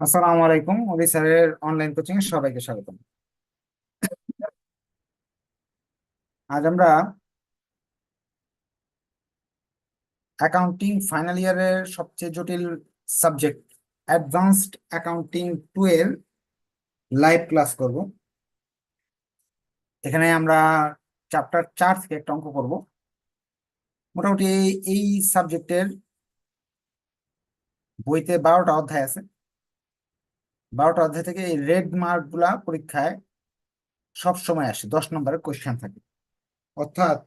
আসসালামু আলাইকুম অভি স্যারের অনলাইন কোচিং এ সবাইকে স্বাগতম। আজ আমরা অ্যাকাউন্টিং ফাইনাল ইয়ারের সবচেয়ে জটিল subject advanced accounting two live class করব। এখানে আমরা চ্যাপ্টার চার থেকে একটা অঙ্ক করব। মোটামুটি এই সাবজেক্টের বইতে বারোটা অধ্যায় আছে। বারোটা অধ্যায় থেকে এই রেড মার্কগুলা পরীক্ষায় সব সময় আসে, দশ নম্বরের কোয়েশ্চেন থাকে। অর্থাৎ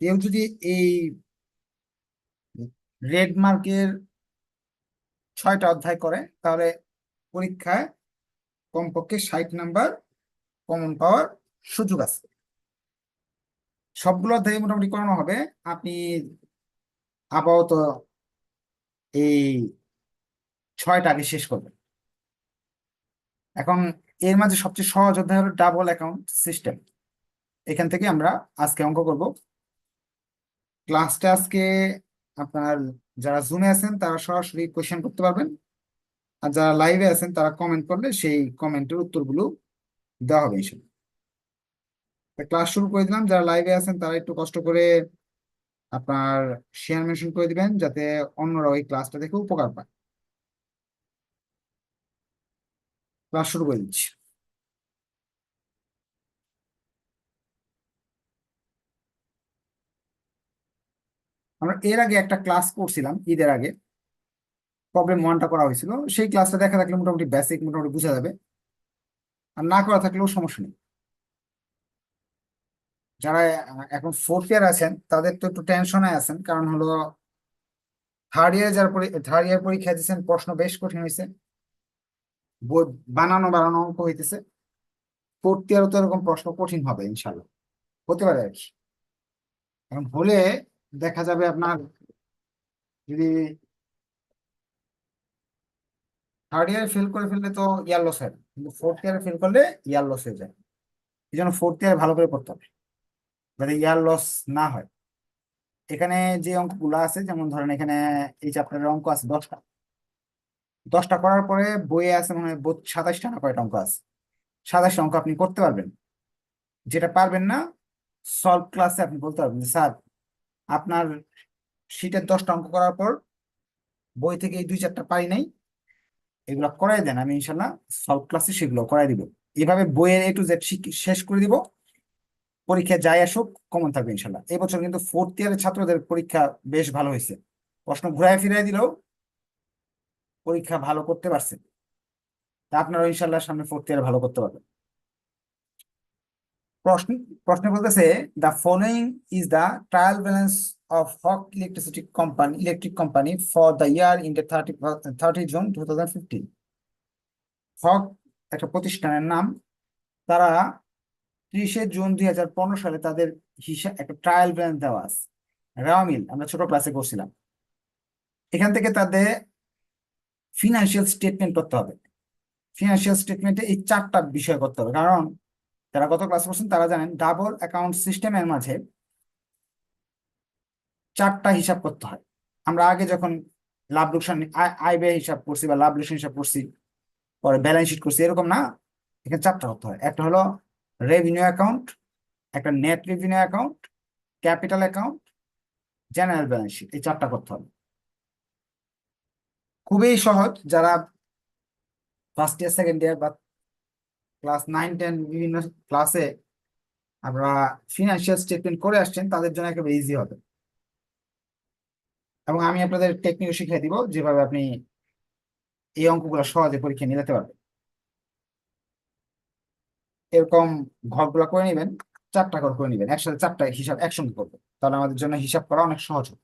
কেউ যদি এই রেড মার্কের ছয়টা অধ্যায় করে, তাহলে পরীক্ষায় কমপক্ষে ষাট নাম্বার কমন পাওয়ার সুযোগ আছে। সবগুলো অধ্যায় মোটামুটি করানো হবে। আপনি আপাতত এই ছয়টা আগে শেষ করবেন। এখন এর মাঝে সবচেয়ে সহজ অধ্যায় হলো ডাবল অ্যাকাউন্ট সিস্টেম এখান থেকে আমরা আজকে অঙ্ক করব। ক্লাসটা আজকে আপনার যারা জুমে আছেন, তারা সরাসরি কোয়েশ্চেন করতে পারবেন। আর যারা লাইভে আছেন, তারা কমেন্ট করলে সেই কমেন্টের উত্তরগুলো দেওয়া হবে ইনশাল্লাহ ক্লাস শুরু করে দিলাম। যারা লাইভে আছেন, তারা একটু কষ্ট করে আপনার শেয়ার মেনশন করে দিবেন, যাতে অন্যরা ওই ক্লাসটা দেখে উপকার পায়। দিচ্ছি। আমরা এর আগে একটা ক্লাস করছিলাম, ঈদের আগে। প্রবলেম ওয়ানটা করা হয়েছিল। সেই ক্লাসটা দেখা থাকলে মোটামুটি বেসিক মোটামুটি বোঝা যাবে। আর না করা থাকলেও সমস্যা নেই। যারা এখন ফোর্থ ইয়ার আছেন, তাদের তো একটু টেনশনে আছেন। কারণ হলো থার্ড ইয়ার যারা থার্ড ইয়ার পরীক্ষা দিচ্ছেন প্রশ্ন বেশ কঠিন হয়েছে। বানানো বানানো অঙ্ক হইতেছে। ফোর্থ ইয়ারও তো এরকম প্রশ্ন কঠিন হবে ইনশাল্লাহ হতে পারে আর কি। এখন হলে দেখা যাবে আপনার যদি থার্ড ইয়ার ফেল করে ফেললে তো ইয়ার লস হয় কিন্তু ফোর্থ ইয়ারে ফেল করলে ইয়ার লস হয়ে যায়। এই জন্য ফোর্থ ইয়ার ভালো করে পড়তে হবে, যাতে ইয়ার লস না হয়। এখানে যে অঙ্কগুলো আছে, যেমন ধরেন এখানে এই চ্যাপ্টারের অঙ্ক আছে দশটা। দশটা করার পরে বইয়ে আছে মনে হয় সাতাশটা না কয়টা অঙ্ক আছে? সাতাশটা অঙ্ক আপনি করতে পারবেন। যেটা পারবেন না সলভ ক্লাসে আপনি বলতে পারবেন যে, স্যার, আপনার শীটের দশটা অঙ্ক করার পর বই থেকে এই দুই চারটা পারি নাই। এগুলো করাই দেন, আমি ইনশাল্লাহ সলভ ক্লাসে সেগুলো করাই দিব। এভাবে বইয়ের এ টু জেড শেষ করে দিব। পরীক্ষা যাই আসুক কমন থাকবে ইনশাল্লাহ। এবছর কিন্তু ফোর্থ ইয়ারের ছাত্রদের পরীক্ষা বেশ ভালো হয়েছে। প্রশ্ন ঘুরায় ফিরাই দিলেও পরীক্ষা ভালো করতে পারছে তা আপনারা ইনশাল্লাহ সামনে ফোর্থ ইয়ারে ভালো করতে পারবেন। প্রশ্ন প্রশ্ন বলতেছে the following is the trial balance of Haque electricity company electric company for the year in the thirty thirty June to Haque একটা প্রতিষ্ঠানের নাম, তারা ত্রিশে জুন দুই হাজার পনেরো সালে তাদের হিসাব একটা ট্রায়াল ব্যালেন্স দেওয়া আছে। রেওয়া আমরা ছোট ক্লাসে করছিলাম। এখান থেকে তাদের ফিনান্সিয়াল স্টেটমেন্ট করতে হবে। ফিনান্সিয়াল স্টেটমেন্টে এই চারটা বিষয় করতে হবে। কারণ যারা গত ক্লাস করছেন তারা জানেন ডাবল অ্যাকাউন্ট সিস্টেমের মাঝে চারটা হিসাব করতে হয়। আমরা আগে যখন লাভ লোকসান আয় ব্যয় হিসাব করছি বা লাভ লোকসান হিসাব করছি, পরে ব্যালেন্স শিট করছি, এরকম না। এখানে চারটা করতে হয়। একটা হলো রেভিনিউ অ্যাকাউন্ট একটা net revenue account capital account general balance sheet এই চারটা করতে হবে। খুবই সহজ। যারা ফার্স্ট ইয়ার সেকেন্ড ইয়ার বা ক্লাস নাইন টেন বিভিন্ন ক্লাসে আমরা ফিনান্সিয়াল স্টেটমেন্ট করে আসছেন, তাদের জন্য একেবারে ইজি হবে। এবং আমি আপনাদের টেকনিক শিখিয়ে দিব যেভাবে আপনি এই অঙ্কগুলো সহজে পরীক্ষা নিয়ে যেতে পারবেন। এরকম ঘরগুলো করে নেবেন, চারটা ঘর করে নেবেন, একসাথে চারটা হিসাব একসঙ্গে করবেন। তাহলে আমাদের জন্য হিসাব করা অনেক সহজ হবে।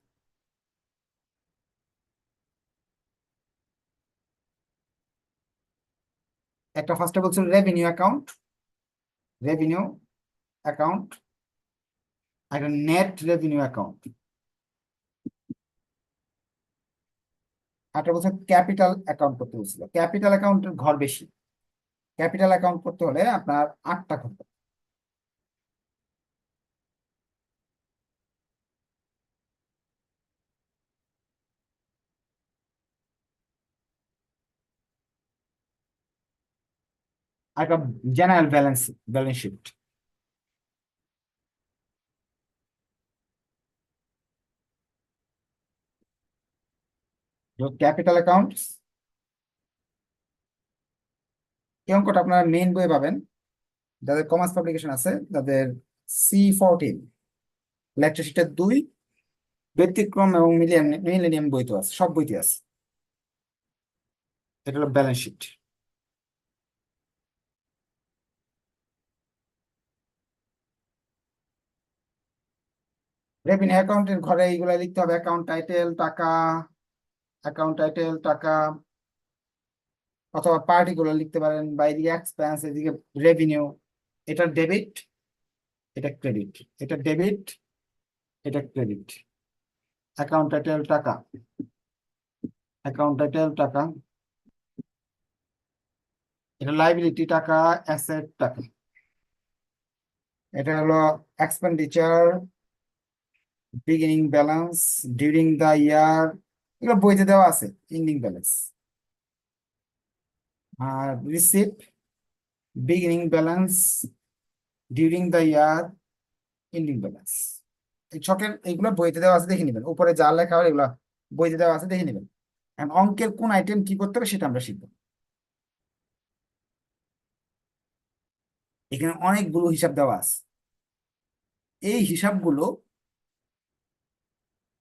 একটা ফার্স্টে বলছিল রেভিনিউ অ্যাকাউন্ট রেভিনিউ অ্যাকাউন্ট একটা নেট রেভিনিউ অ্যাকাউন্ট একটা বলছে ক্যাপিটাল অ্যাকাউন্ট করতে বলছিল। ক্যাপিটাল অ্যাকাউন্টের ঘর বেশি। ক্যাপিটাল অ্যাকাউন্ট করতে হলে আপনার আটটা ঘর একটা general balance balance sheet capital accounts এই অঙ্কটা আপনারা মেইন বইয়ে পাবেন। যাদের কমার্স পাবলিকেশন আছে, তাদের সি ফোরটিন লেকচার দুই, ব্যতিক্রম এবং মিলিয়ন মিলেনিয়াম বইতে আছে, সব বইতে আছে। এটা হলো ব্যালেন্স শিট রেভিনিউ অ্যাকাউন্টের ঘরে এইগুলা লিখতে হবে অ্যাকাউন্ট টাইটেল টাকা অ্যাকাউন্ট টাইটেল টাকা, অথবা পার্টিকুলার লিখতে পারেন, বা এদিকে এক্সপেন্স এদিকে রেভিনিউ এটা ডেবিট এটা ক্রেডিট এটা ডেবিট এটা ক্রেডিট অ্যাকাউন্ট টাইটেল টাকা অ্যাকাউন্ট টাইটেল টাকা, এটা লাইবিলিটি টাকা অ্যাসেট টাকা, এটা হলো expenditure beginning balance during the year এগুলো বইতে দেওয়া আছে ending balance R receipt beginning balance during the year ending balance এই ছকের এইগুলো বইতে দেওয়া আছে, দেখে নেবেন। উপরে যা লেখা হয়, এগুলো বইতে দেওয়া আছে, দেখে নেবেন। অঙ্কের কোন আইটেম কি করতে হবে, সেটা আমরা শিখব। এখানে অনেকগুলো হিসাব দেওয়া আছে। এই হিসাবগুলো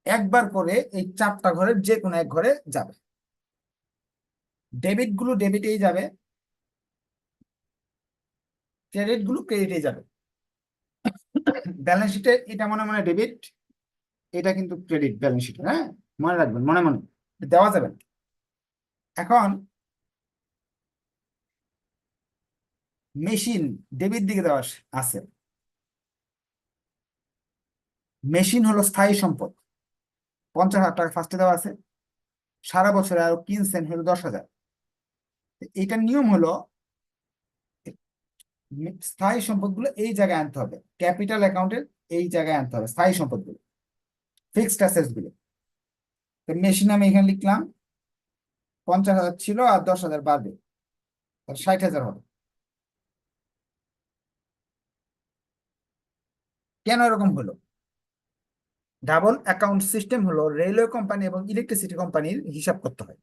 একবার করে এই চারটা ঘরের যে কোনো এক ঘরে যাবে। ডেবিটগুলো ডেবিটেই যাবে ক্রেডিটগুলো ক্রেডিটে যাবে। ব্যালেন্স শিটে এটা মনে মনে ডেবিট এটা কিন্তু ক্রেডিট ব্যালেন্স শিটে হ্যাঁ? মনে রাখবেন, মনে মনে। দেওয়া যাবে না। এখন মেশিন ডেবিট দিকে দেওয়া আছে। মেশিন হলো স্থায়ী সম্পদ। পঞ্চাশ হাজার টাকা ফার্স্টে দেওয়া আছে। সারা বছরে আরও কিনছেন হলো দশ হাজার। এটার নিয়ম হলো, স্থায়ী সম্পদগুলো এই জায়গায় আনতে হবে। ক্যাপিটাল অ্যাকাউন্টের এই জায়গায় আনতে হবে, স্থায়ী সম্পদগুলো, ফিক্সড অ্যাসেটসগুলো তো মেশিন আমি এখানে লিখলাম, পঞ্চাশ হাজার ছিল আর দশ হাজার বাড়বে ষাট হাজার হবে। কেন এরকম হলো? ডাবল অ্যাকাউন্ট সিস্টেম হলো রেলওয়ে কোম্পানি এবং ইলেকট্রিসিটি কোম্পানির হিসাব করতে হয়।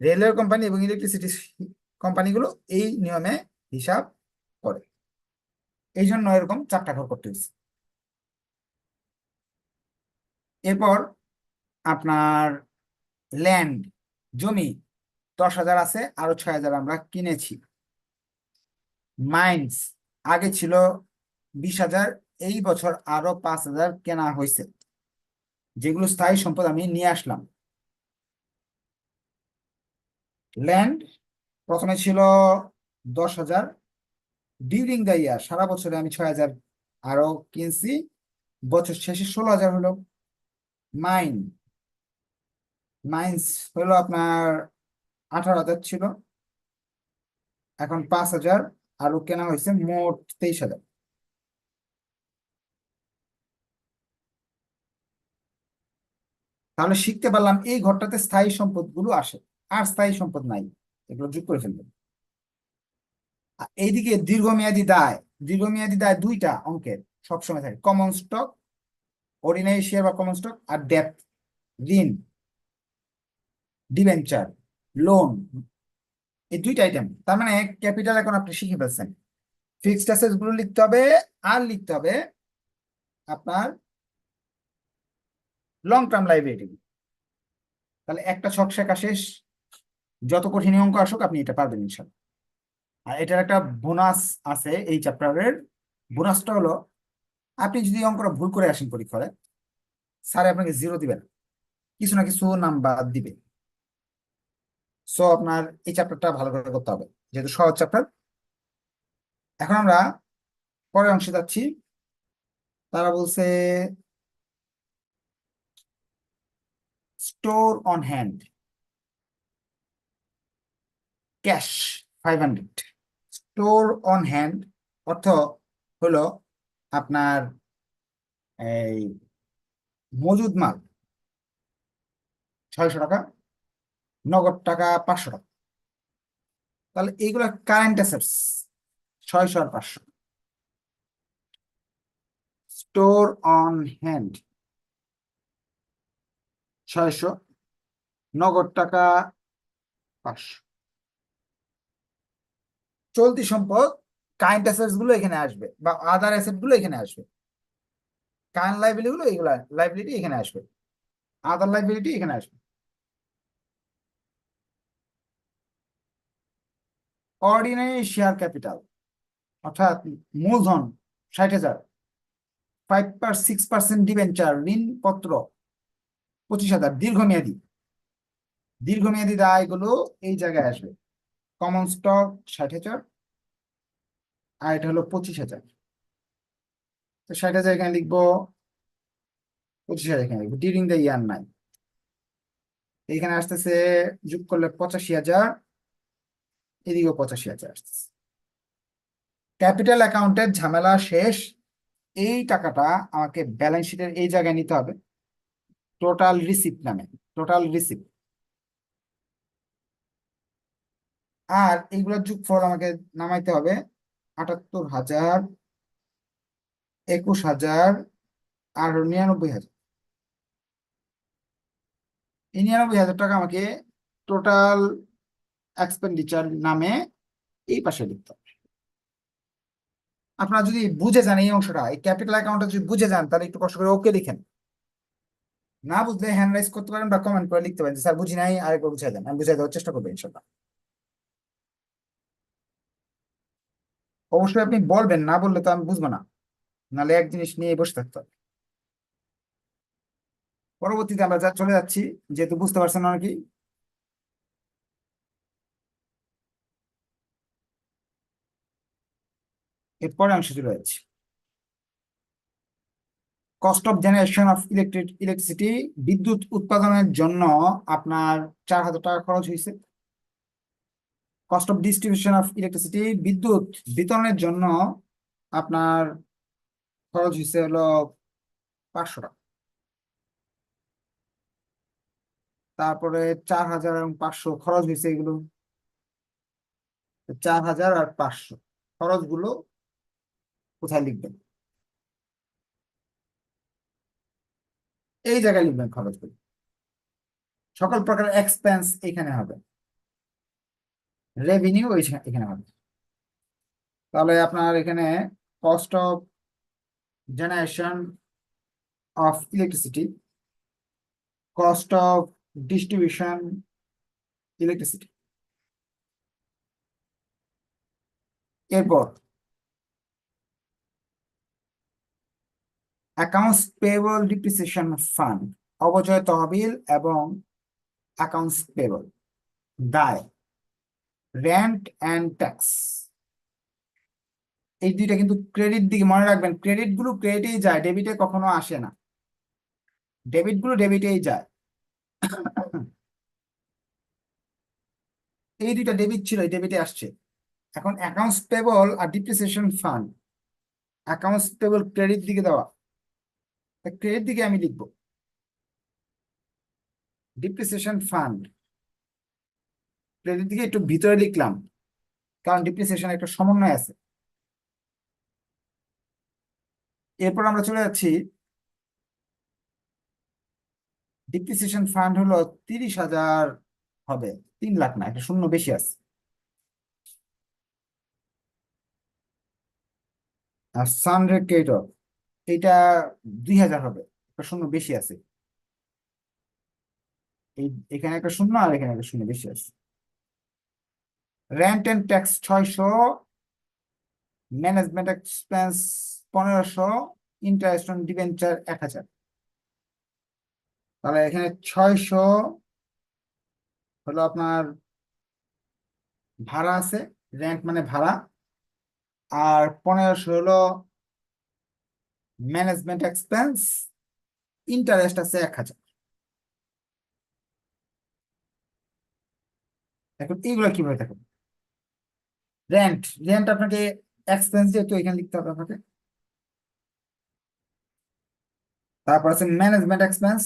রেলওয়ে কোম্পানি এবং ইলেকট্রিসিটি কোম্পানিগুলো এই নিয়মে হিসাব করে। এই জন্য এরকম চারটা ঘর করতে হয়েছে। এরপর আপনার ল্যান্ড জমি, দশ হাজার আছে, আরও ছয় হাজার আমরা কিনেছি। মাইন্স আগে ছিল বিশ হাজার, এই বছর আরও পাঁচ হাজার কেনা হয়েছে। যেগুলো স্থায়ী সম্পদ আমি নিয়ে আসলাম। ল্যান্ড প্রথমে ছিল দশ হাজার। ডিউরিং দ্য ইয়ার সারা বছরে আমি ছয় হাজার আরও কিনছি। বছর শেষে ষোলো হাজার হলো মাইন মাইন্স হলো আপনার আঠারো হাজার ছিল। এখন পাঁচ হাজার, আরও কেনা হয়েছে মোট তেইশ হাজার। তাহলে শিখতে পারলাম এই ঘরটাতে স্থায়ী সম্পদগুলো আসে, আর স্থায়ী সম্পদ নাই। এগুলো যোগ করে ফেলবেন। এইদিকে দীর্ঘমেয়াদী দায় দীর্ঘমেয়াদী দায় দুইটা অঙ্কের সবসময় থাকে। কমন স্টক অর্ডিনারি শেয়ার বা কমন স্টক আর ডেপ্ট ঋণ ডিভেঞ্চার লোন এই দুইটা আইটেম তার মানে ক্যাপিটাল এখন আপনি শিখে ফেলছেন। ফিক্সড অ্যাসেটসগুলো লিখতে হবে, আর লিখতে হবে আপনার লং টার্ম লাইবিলিটি তাহলে একটা ছক শেখা শেষ। যত কঠিন অঙ্ক আসুক, আপনি এটা পারবেন ইনশাল্লাহ আর এটার একটা বোনাস আছে এই চ্যাপ্টারের বোনাসটা হলো, আপনি যদি অঙ্কটা ভুল করে আসেন পরীক্ষায় স্যার আপনাকে জিরো দিবেন কিছু না কিছু নাম্বার দিবে। সো আপনার এই চ্যাপ্টারটা ভালো করে করতে হবে। যেহেতু সহজ চ্যাপ্টার এখন আমরা পরের অংশে যাচ্ছি। তারা বলছে store on hand cash five hundred store on hand অর্থ হলো আপনার এই মজুদ মাল, ছয়শো টাকা, নগদ টাকা পাঁচশো টাকা। তাহলে এইগুলো কারেন্ট অ্যাসেটস ছয়শো আর পাঁচশো। স্টোর অন হ্যান্ড ছয়শো। নগদ টাকা পাঁচশো। চলতি সম্পদ কারেন্ট অ্যাসেটসগুলো এখানে আসবে বা আদার অ্যাসেটগুলো এখানে আসবে। কারেন্ট লাইবিলিটি গুলো এগুলা লাইবিলিটি এখানে আসবে। আদার লাইবিলিটি এখানে আসবে। অর্ডিনারি শেয়ার ক্যাপিটাল অর্থাৎ মূলধন ষাট হাজার। Five per six percent debenture ঋণপত্র পঁচিশ হাজার দীর্ঘমেয়াদী। দীর্ঘমেয়াদী দায়গুলো এই জায়গায় আসবে। কমন স্টক ষাট হাজার, আর এটা হলো পঁচিশ হাজার। তো ষাট হাজার এখানে লিখব, পঁচিশ হাজার এখানে লিখব। ডিউরিং দ্য ইয়ার নাই। এখানে আসতেছে, যোগ করলে পঁচাশি হাজার, এদিকেও পঁচাশি হাজার আসতেছে। ক্যাপিটাল অ্যাকাউন্টের ঝামেলা শেষ। এই টাকাটা আমাকে ব্যালেন্স শিটের এই জায়গায় নিতে হবে। টোটাল রিসিপ্ট নামে, টোটাল রিসিপ্ট। আর এইগুলোর যোগফল আমাকে নামাইতে হবে আটাত্তর হাজার, একুশ হাজার, আর নিরানব্বই হাজার। এই নিরানব্বই হাজার টাকা আমাকে টোটাল এক্সপেন্ডিচার নামে এই পাশে লিখতে হবে। আপনারা যদি বুঝে যান এই অংশটা, এই ক্যাপিটাল অ্যাকাউন্টটা যদি বুঝে যান, তাহলে একটু কষ্ট করে ওকে লিখেন না বুঝলে হ্যান্ড রাইজ করতে পারেন বা কমেন্ট করে লিখতে পারেন স্যার, বুঝি নাই, আরেকবার বুঝাই দেন। আমি বুঝাই দেওয়ার চেষ্টা করব, ইনশাল্লাহ। অবশ্যই আপনি বলবেন, না বললে তো আমি বুঝব না। নাহলে এক জিনিস নিয়ে বসে থাকতে হবে। পরবর্তীতে আমরা যা চলে যাচ্ছি, যেহেতু বুঝতে পারছেন অনেকেই। এরপরে অংশ চলে যাচ্ছি। Cost of generation of electric electricity বিদ্যুৎ উৎপাদনের জন্য আপনার চার হাজার টাকা খরচ হয়েছে। Cost of distribution of electricity বিদ্যুৎ বিতরণের জন্য আপনার খরচ হয়েছে হলো পাঁচশো টাকা। তারপরে চার হাজার এবং পাঁচশো খরচ হয়েছে এগুলো। চার হাজার আর পাঁচশো। খরচগুলো কোথায় লিখবেন? এই জায়গায় লিখবেন খরচগুলো সকল প্রকার এক্সপেন্স এখানে হবে। রেভিনিউ এখানে হবে। তাহলে আপনার এখানে cost of generation of electricity cost of distribution electricity এরপর অ্যাকাউন্টস পেবল ডিপ্রিসিয়েশন ফান্ড অবচয় তহবিল এবং অ্যাকাউন্টস পেবল দায় রেন্ট অ্যান্ড ট্যাক্স এই দুইটা কিন্তু ক্রেডিট দিকে মনে রাখবেন ক্রেডিটগুলো ক্রেডিটেই যায় ডেবিটে কখনো আসে না। ডেবিটগুলো ডেবিটেই যায়। এই দুইটা ডেবিট ছিল ডেবিটে আসছে। এখন অ্যাকাউন্টস পেবল আর depreciation fund accounts payable credit দিকে দেওয়া। ক্রেডিট দিকে আমি লিখব। ডিপ্রিসিয়েশন ফান্ড ক্রেডিট দিকে একটু ভিতরে লিখলাম, কারণ ডিপ্রিসিয়েশন একটা সমন্বয় আছে। এরপর আমরা চলে যাচ্ছি। ডিপ্রিসিয়েশন ফান্ড হলো তিরিশ হাজার হবে, তিন লাখ না, একটা শূন্য বেশি আছে। আর সানরেড ক্রেডিটর এটা দুই হাজার হবে। একটা শূন্য বেশি আছে। এই, এখানে একটা শূন্য আর এখানে একটা শূন্য বেশি আছে। রেন্ট এন্ড ট্যাক্স ছয়শো ম্যানেজমেন্ট এক্সপেন্স পনেরোশো ইন্টারেস্ট অন ডিবেঞ্চার এক হাজার। তাহলে এখানে ছয়শো হলো আপনার ভাড়া আছে। রেন্ট মানে ভাড়া। আর পনেরোশো হলো ম্যানেজমেন্ট এক্সপেন্স ইন্টারেস্ট আছে এক হাজার। এখন এইগুলো কীভাবে দেখেন রেন্ট রেন্ট আপনাকে এক্সপেন্স যেহেতু এখানে লিখতে হবে আপনাকে। তারপর আছে ম্যানেজমেন্ট এক্সপেন্স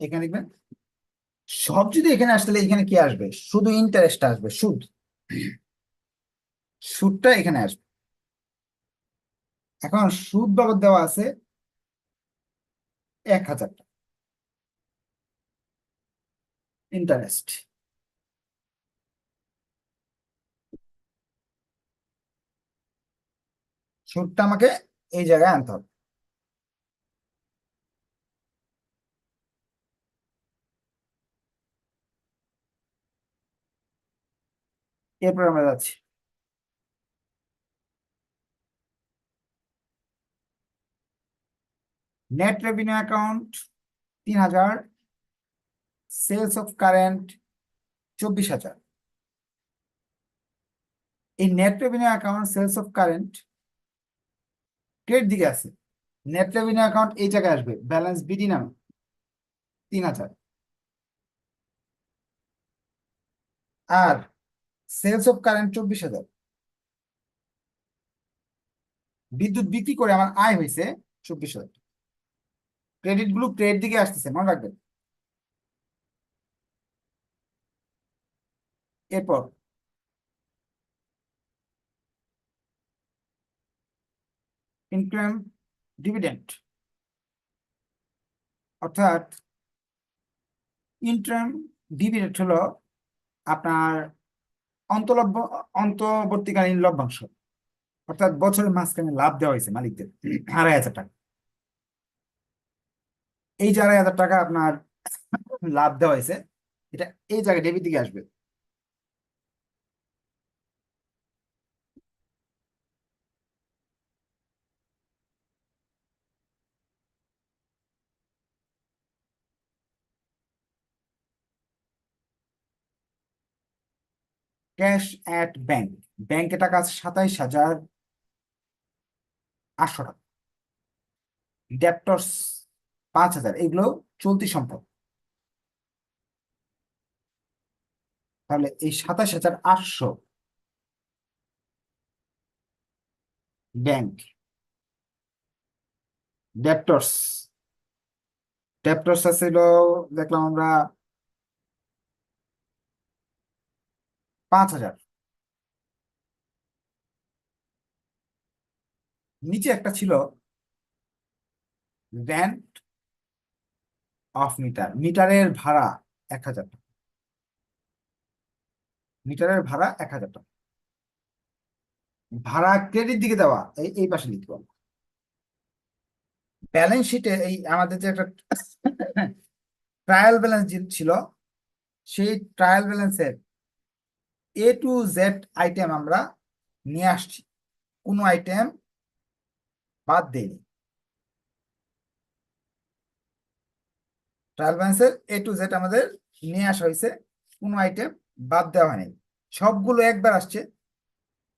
এখানে লিখবেন। সব যদি এখানে আসলে এখানে কি আসবে? শুধু ইন্টারেস্ট আসবে, সুদ। সুদটা এখানে আসবে। এখন সুদ বাবদ দেওয়া আছে এক হাজার ইন্টারেস্ট সুদটা আমাকে এই জায়গায় আনতে হবে। এরপর আমরা যাচ্ছি। নেট রেভিনিউ অ্যাকাউন্ট তিন হাজার সেলস অফ কারেন্ট চব্বিশ হাজার। এই net revenue account sales of current credit দিকে আছে। নেট রেভিনিউ অ্যাকাউন্ট এই জায়গায় আসবে ব্যালেন্স বিডি নামে, তিন হাজার। আর সেলস অফ কারেন্ট চব্বিশ হাজার। বিদ্যুৎ বিক্রি করে আমার আয় হয়েছে চব্বিশ হাজার ক্রেডিটগুলো ক্রেডিট দিকে আসতেছে, মনে রাখবেন। এরপর। ইনকাম ডিভিডেন্ড অর্থাৎ ইন্টার্ম ডিভিডেন্ড হলো আপনার অন্তলব্য, অন্তর্বর্তীকালীন লভ্যাংশ। অর্থাৎ বছরের মাঝখানে লাভ দেওয়া হয়েছে মালিকদের আড়াই হাজার টাকা। এই যে আড়াই হাজার টাকা আপনার লাভ দেওয়া হয়েছে, এটা এই জায়গায় ডেবিট দিকে আসবে। ক্যাশ অ্যাট ব্যাংক ব্যাংকে টাকা আছে সাতাইশ হাজার আটশো টাকা। ডেপ্টর্স পাঁচ হাজার, এগুলো চলতি সম্পদ। তাহলে এই সাতাশ হাজার আটশো ব্যাংক ডেপ্টর্স ডেপ্টর্স ছিল, দেখলাম আমরা পাঁচ হাজার। নিচে একটা ছিল রেন্ট অফ মিটার মিটারের ভাড়া এক হাজার টাকা। মিটারের ভাড়া এক হাজার টাকা। ভাড়া ক্রেডিট দিকে দেওয়া, এই এই পাশে লিখতে পারব ব্যালেন্স শিটে এই আমাদের যে একটা ট্রায়াল ব্যালেন্স ছিল, সেই ট্রায়াল ব্যালেন্সের এ টু জেড আইটেম আমরা নিয়ে আসছি। কোনো আইটেম বাদ দেয়নি। ট্রায়াল ব্যালেন্সের এ টু জেড আমাদের নিয়ে আসা হয়েছে। কোনো আইটেম বাদ দেওয়া হয়নি। সবগুলো একবার আসছে।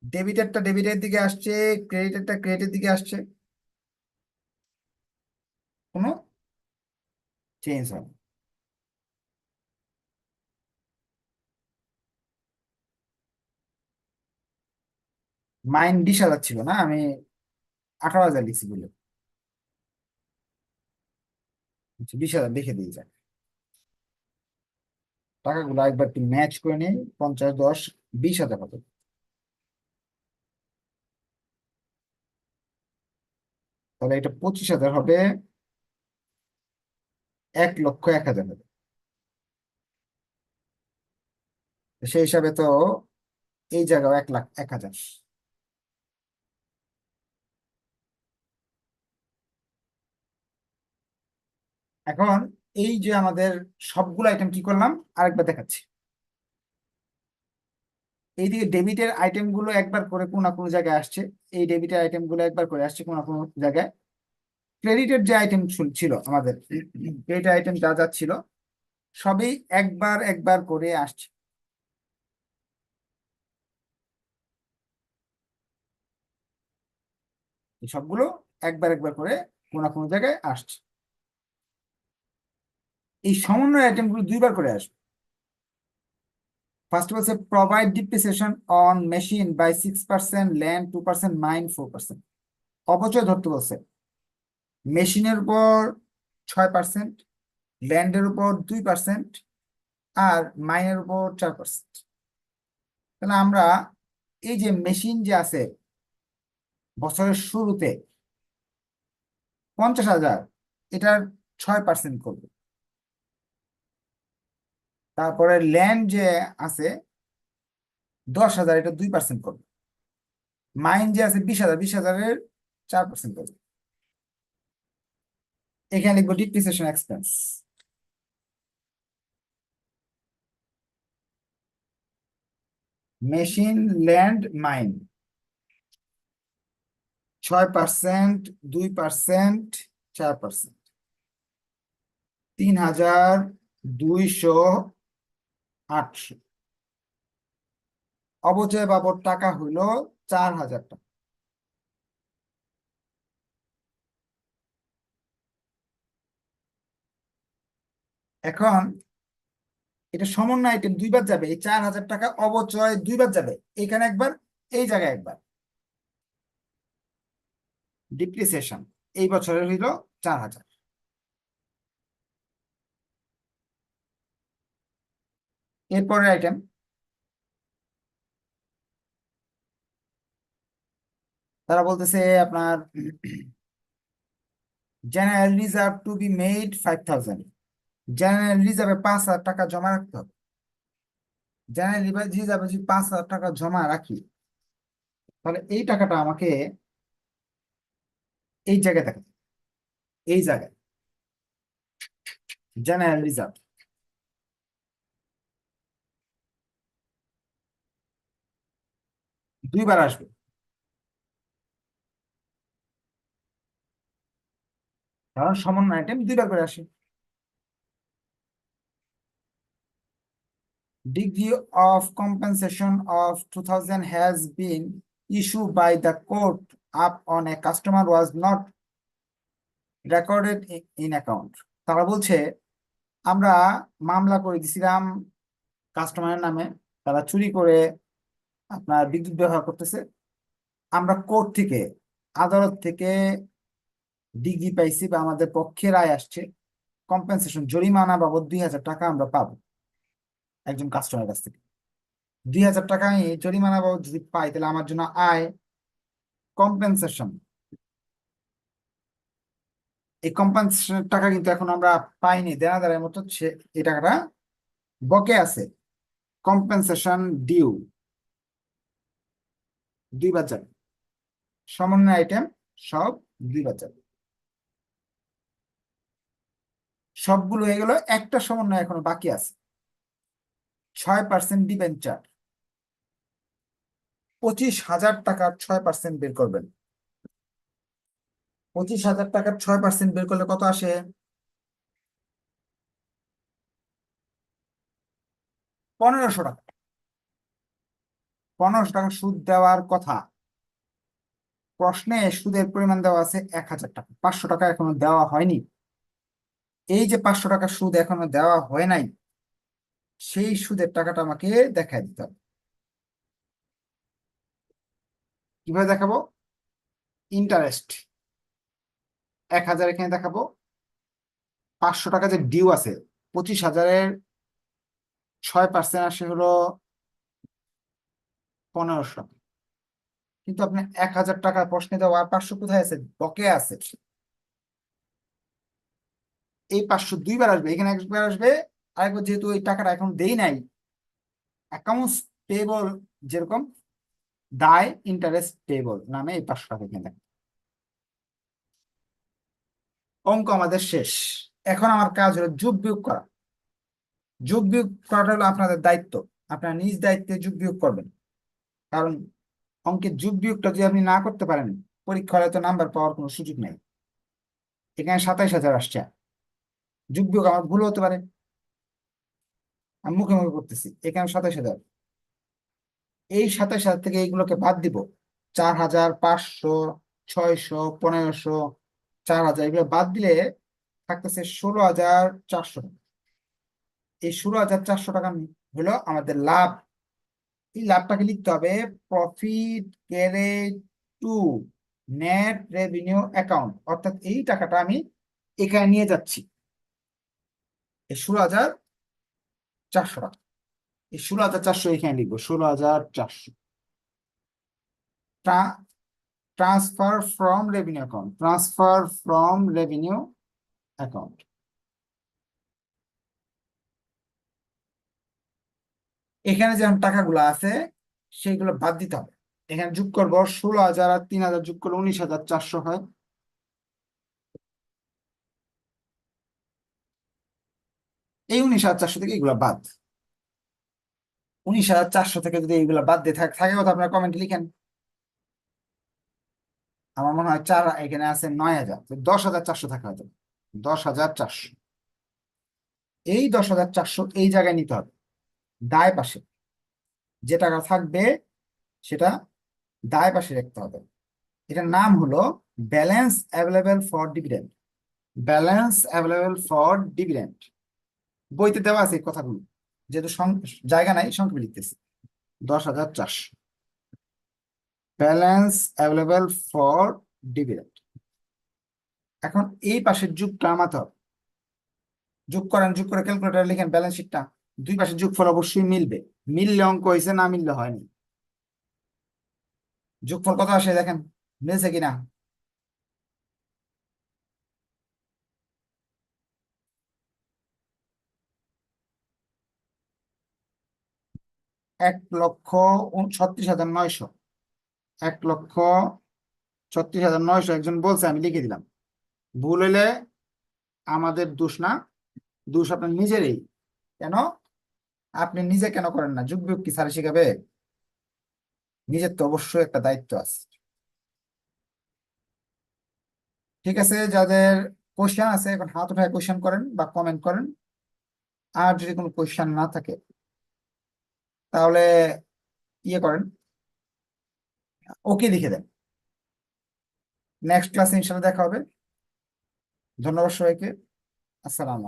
ডেবিটেরটা ডেবিটের দিকে আসছে ক্রেডিটেরটা ক্রেডিটের দিকে আসছে। কোনো চেঞ্জ হয় মাইন্ড বিশ হাজার ছিল না, আমি আঠারো হাজার লিখছি বলে। বিশ হাজার লিখে দিয়ে যাক টাকাগুলো একবার একটু ম্যাচ করে নিই পঞ্চাশ, দশ, বিশ হাজার কত তাহলে এটা পঁচিশ হাজার হবে এক লক্ষ এক হাজার হবে সেই হিসাবে তো এই জায়গাও এক লাখ এক হাজার। এখন এই যে আমাদের সবগুলো আইটেম কি করলাম? আরেকবার দেখাচ্ছি। এইদিকে ডেবিটের আইটেমগুলো একবার করে কোনো না কোনো জায়গায় আসছে। এই ডেবিটের আইটেমগুলো একবার করে আসছে কোনো না কোনো জায়গায়। ক্রেডিটের যে আইটেম ছিল আমাদের ক্রেডিট আইটেম যা যা ছিল, সবই একবার একবার করে আসছে। সবগুলো একবার একবার করে কোনো কোনো জায়গায় আসছে। এই সমন্বয় আইটেমগুলো দুইবার করে আসবে। ফার্স্ট বলছে provide depreciation on machine by six percent land two percent mine four percent অপচয় ধরতে বলছে। মেশিনের উপর ছয় পার্সেন্ট ল্যান্ডের উপর দুই পার্সেন্ট আর মাইনের উপর চার পার্সেন্ট তাহলে আমরা এই যে মেশিন যে আছে, বছরের শুরুতে পঞ্চাশ হাজার, এটার ছয় পার্সেন্ট করবে। তারপরে ল্যান্ড যে আছে, দশ হাজার, এটা দুই পার্সেন্ট করবে। মাইন যে আছে বিশ হাজার, বিশ হাজারের চার পার্সেন্ট করবে। এখানে লিখব depreciation expense machine land mine ছয় পার্সেন্ট দুই পার্সেন্ট চার পার্সেন্ট তিন হাজার দুইশো আটশো। অবচয় বাবদ টাকা হইল চার হাজার টাকা। এখন এটা সমন্বয় আইটেম দুইবার যাবে, এই চার হাজার টাকা অবচয় দুইবার যাবে, এখানে একবার, এই জায়গায় একবার। ডিপ্রিসিয়েশন এই বছরের হইল চার হাজার। এরপরের আইটেম তারা বলতেছে আপনার general reserve to be made five thousand general রিজার্ভে পাঁচ হাজার টাকা জমা রাখতে হবে। জেনারেল রিজার্ভে যদি পাঁচ হাজার টাকা জমা রাখি, তাহলে এই টাকাটা আমাকে এই জায়গায় হবে। এই জায়গায়। জেনারেল রিজার্ভ দুইবার আসবে। কারণ সমন্বয় মানে দুইবার করে আসে। Decree of compensation of two thousand has been issue by the court upon a customer was not recorded in account তারা বলছে, আমরা মামলা করে দিছিলাম কাস্টমারের নামে। তারা চুরি করে আপনার বিদ্যুৎ ব্যবহার করতেছে। আমরা কোর্ট থেকে, আদালত থেকে ডিগ্রি পাইছি বা আমাদের পক্ষে রায় আসছে। কম্পেনসেশন, জরিমানা বাবদ দুই হাজার টাকা আমরা পাবো একজন কাস্টমার কাছ থেকে। দুই হাজার টাকা আমি জরিমানা বাবদ যদি পাই, তাহলে আমার জন্য আয় কম্পেনসেশন। এই কম্পেনসেশন টাকা কিন্তু এখন আমরা পাইনি। দেনাদারের মতো সে- এই টাকাটা বকে আছে। Compensation due. দুইবার যাবে। সমন্বয় আইটেম সব দুইবার যাবে। সবগুলো হয়ে গেল, একটা সমন্বয় এখনও বাকি আছে। ছয় পার্সেন্ট ডিবেঞ্চার পঁচিশ হাজার টাকার ছয় পার্সেন্ট বের করবেন। পঁচিশ হাজার টাকার ছয় পার্সেন্ট বের করলে কত আসে? পনেরোশো টাকা। পনেরোশো টাকা সুদ দেওয়ার কথা। প্রশ্নে সুদের পরিমাণ দেওয়া আছে এক হাজার টাকা। পাঁচশো টাকা এখনও দেওয়া হয়নি। এই যে পাঁচশো টাকা সুদ এখনও দেওয়া হয় নাই, সেই সুদের টাকাটা আমাকে দেখায় দিতে হবে। কীভাবে দেখাবো? ইন্টারেস্ট এক হাজার এখানে দেখাবো। পাঁচশো টাকা যে ডিউ আছে, পঁচিশ হাজারের ছয় পার্সেন্ট আসে হলো পনেরোশো কিন্তু আপনি এক হাজার টাকা প্রশ্নে দেওয়া আর পাঁচশো কোথায় আছে? বকে আছে। এই পাঁচশো দুইবার আসবে, এখানে একবার আসবে, আরেকবার যেহেতু এই টাকাটা এখন দেই নাই অ্যাকাউন্টস পেবল যেরকম দায় ইন্টারেস্ট পেবল নামে এই পাঁচশো টাকা এখানে। অঙ্ক আমাদের শেষ। এখন আমার কাজ হলো যোগ বিয়োগ করা। যোগ বিয়োগ করাটা হলো আপনাদের দায়িত্ব। আপনার নিজ দায়িত্বে যোগ বিয়োগ করবেন। কারণ অঙ্কের যোগ বিয়োগটা যদি আপনি না করতে পারেন পরীক্ষা হলে তো নাম্বার পাওয়ার কোনো সুযোগ নেই। এখানে সাতাইশ হাজার আসছে। যোগ বিয়োগ আমার ভুল হতে পারে। আমি মুখে মুখে করতেছি। এখানে সাতাইশ হাজার। এই সাতাইশ হাজার থেকে এইগুলোকে বাদ দিব। চার হাজার পাঁচশো, ছয়শো, পনেরোশো, চার হাজার এগুলো বাদ দিলে থাকতেছে ষোলো হাজার চারশো। টাকা এই ষোলো হাজার চারশো টাকা হলো আমাদের লাভ। এই লাভটাকে লিখতে হবে profit carriage to net revenue account অর্থাৎ এই টাকাটা আমি এখানে নিয়ে যাচ্ছি। এই ষোলো হাজার চারশো টাকা। এই ষোলো হাজার চারশো এখানে লিখব, ষোলো হাজার চারশো। Transfer from revenue account transfer from revenue account এখানে যেমন টাকাগুলো আছে, সেইগুলো বাদ দিতে হবে। এখানে যোগ করব ষোলো হাজার আর তিন হাজার যোগ করলে উনিশ হাজার চারশো হয়। এই উনিশ হাজার চারশো থেকে এগুলো বাদ। উনিশ হাজার চারশো থেকে যদি এইগুলো বাদ দিয়ে থাকে থাকে আপনারা কমেন্ট লিখেন। আমার মনে হয় চার এখানে আছে নয় হাজার দশ হাজার চারশো থাকা হতো দশ হাজার চারশো। এই দশ হাজার চারশো এই জায়গায় নিতে হবে। দায় পাশে। যে টাকা থাকবে, সেটা দায় পাশে রাখতে হবে। এটার নাম হলো balance available for dividend balance available for dividend বইতে দেওয়া আছে কথাগুলো। যেহেতু জায়গা নাই, সংক্ষেপে লিখতেছি। দশ হাজার চারশো। ব্যালেন্স অ্যাভেলেবেল ফর ডিভিডেন্ড এখন এই পাশের যুগটা আমাতে হবে যোগ করেন, যোগ করে ক্যালকুলেটার লিখেন ব্যালেন্স শিটটা দুই পাশের যোগফল অবশ্যই মিলবে। মিললে অঙ্ক হয়েছে, না মিললে হয়নি। যোগফল কত আসে দেখেন? মিলছে কিনা? এক লক্ষ ছত্রিশ হাজার নয়শো। এক লক্ষ ছত্রিশ হাজার নয়শো একজন বলছে, আমি লিখে দিলাম। ভুল হলে আমাদের দোষ না। দোষ আপনার নিজেরই। কেন? আপনি নিজে কেন করেন না? যোগ কি? স্যার শিখাবে? নিজের তো অবশ্যই একটা দায়িত্ব আছে। ঠিক আছে, যাদের কোশ্চেন আছে, এখন হাত উঠায় কোশ্চেন করেন বা কমেন্ট করেন। আর যদি কোনো কোশ্চেন না থাকে, তাহলে ইয়ে করেন। ওকে লিখে দেন। নেক্সট ক্লাসে ইনশাল্লাহ দেখা হবে। ধন্যবাদ সবাইকে। আসসালাম